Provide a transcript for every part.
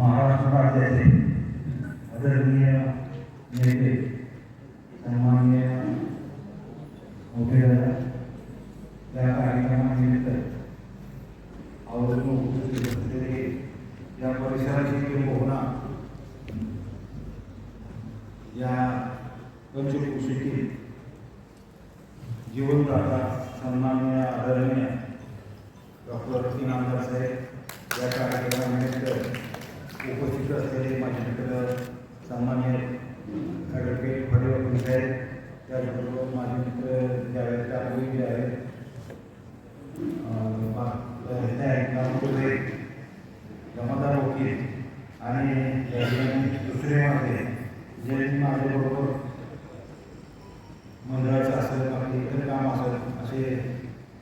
महाराष्ट्र राज्याचे आदरणीय नेते सन्माननीय मोठे दादा या कार्यक्रमानिमित्त आवर्जून उपस्थित असलेले या परिसराची किंबहुना या पंचकृषीतील जीवनदाता सन्माननीय आदरणीय डॉक्टर तीन आमदार साहेब या कार्यक्रमानिमित्त उपस्थित असलेले माझे मित्र सन्मान्य ॲडव्होकेट फडवकर साहेब त्याचबरोबर माझे मित्र जे आहेत अं, बा- हे आहेत जमादार वकील आणि दुसरे माझे जे माझ्याबरोबर मंडळाचं असेल बाकी इतर काम असेल असे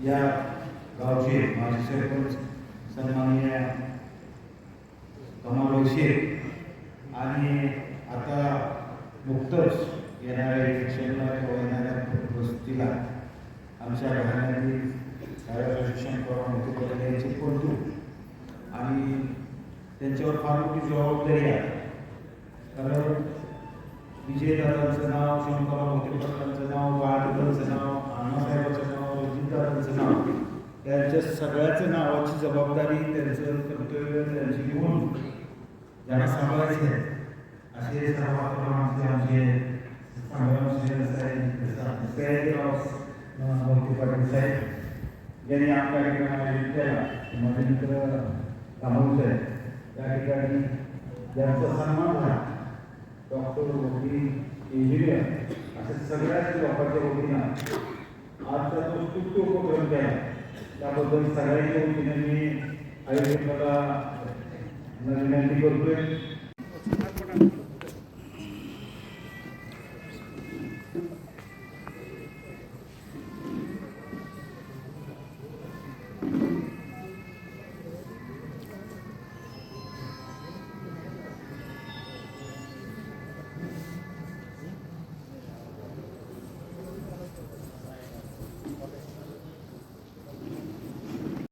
या गावचे माझे सरपंच सन्माननीय शेख आणि आता नुकतंच येणाऱ्या शिक्षणाला किंवा येणाऱ्या वस्तीला आमच्या घराण्यातील शाळेचं शिक्षण करून होते यांचे परतू आणि त्यांच्यावर फार मोठी जबाबदारी आहे. कारण विजयदादांचं नाव शंकरराव मोठेपटलांचं नाव बाळदादांचं नाव अण्णासाहेबांचं नाव रजितदादांचं नाव त्यांच्या सगळ्याचं नावाची जबाबदारी त्यांचं कर्तव्य त्यांची घेऊन ज्यांना सांभाळायचे असे सर्व आमचे आमचे संग्रामसिंह साहेब साहेबराव मोहिते पाटील साहेब यांनी या कार्यक्रमाला केला माझे मित्र रामभाऊ साहेब त्या ठिकाणी ज्यांचा सन्मान झाला डॉक्टर वकील इंजिनियर अशा सगळ्याच लोकांच्या वतीनं आजचा जो स्तुत्य उपक्रम केला त्याबद्दल सगळ्यांच्या वतीने मी आयोजकाला আপনার বিনতি করবে Thank you.